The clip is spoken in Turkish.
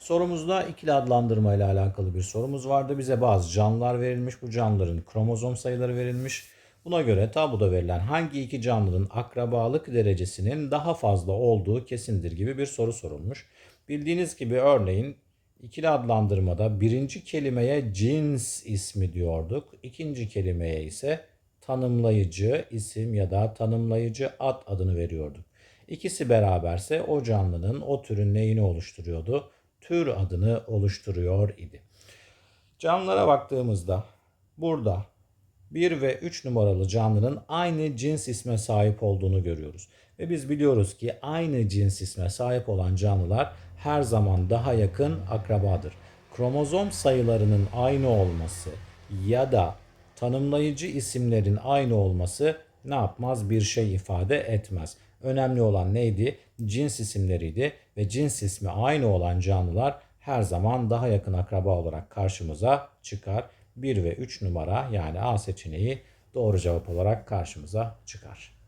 Sorumuzda ikili adlandırma ile alakalı bir sorumuz vardı. Bize bazı canlılar verilmiş. Bu canlıların kromozom sayıları verilmiş. Buna göre tabloda verilen hangi iki canlının akrabalık derecesinin daha fazla olduğu kesindir gibi bir soru sorulmuş. Bildiğiniz gibi örneğin ikili adlandırmada birinci kelimeye cins ismi diyorduk. İkinci kelimeye ise tanımlayıcı isim ya da tanımlayıcı ad adını veriyorduk. İkisi beraberse o canlının o türün neyini oluşturuyordu? Tür adını oluşturuyor idi. Canlılara baktığımızda burada 1 ve 3 numaralı canlının aynı cins isme sahip olduğunu görüyoruz. Ve biz biliyoruz ki aynı cins isme sahip olan canlılar her zaman daha yakın akrabadır. Kromozom sayılarının aynı olması ya da tanımlayıcı isimlerin aynı olması ne yapmaz? Bir şey ifade etmez. Önemli olan neydi? Cins isimleriydi ve cins ismi aynı olan canlılar her zaman daha yakın akraba olarak karşımıza çıkar. 1 ve 3 numara yani A seçeneği doğru cevap olarak karşımıza çıkar.